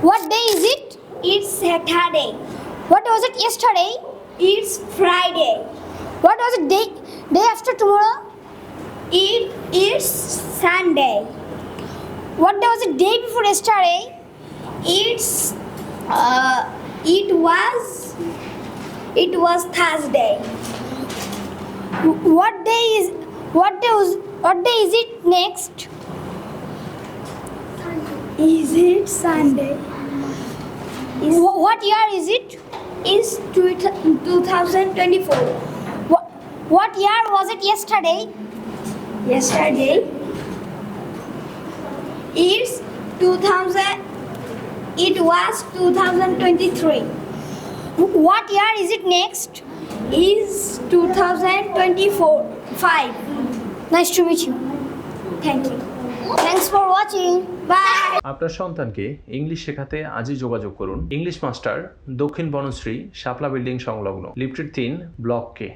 What day is it? It's Saturday. What was it yesterday? It's Friday. What was it day day after tomorrow? It is Sunday. What day was it day before yesterday? It's uh, it was it was Thursday. What day is what day was what day is it next? Is it Sunday? Is Wh- What year is it? is two- 2024. What, what year was it yesterday? Yesterday. It's 2000. It was 2023. Wh- What year is it next? Is 2024. Five. Nice to meet you. Thank you. For watching bye আপনার সন্তানকে English শেখাতে আজই যোগাযোগ করুন। English master Dakshin Banasree Shapla building সংলগ্ন। Lifted তিন block কে